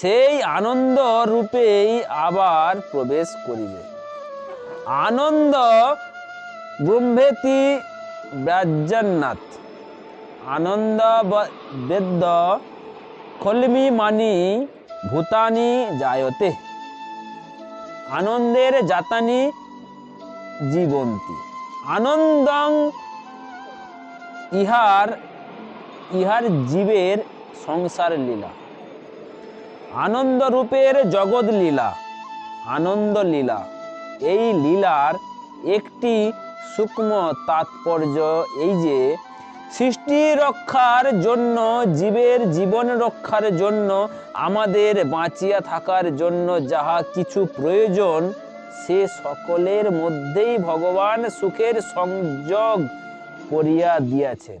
সেই আনন্দ রূপেই আবার প্রবেশ করিবে। আনন্দ ব্রহ্মেতি ব্যাজ্জান্নাথ আনন্দ বেদ্য খলমি মানি ভূতানি জায়তে। আনন্দের জাতানি জীবন্তী। আনন্দং ইহার ইহার জীবের সংসার লীলা আনন্দ রূপের জগৎ লীলা আনন্দ লীলা এই লীলার একটি সূক্ষ্ম তাৎপর্য এই যে, সৃষ্টি রক্ষার জন্য, জীবের জীবন রক্ষার জন্য, আমাদের বাঁচিয়া থাকার জন্য যাহা কিছু প্রয়োজন, সে সকলের মধ্যেই ভগবান সুখের সংযোগ করিয়া দিয়াছেন।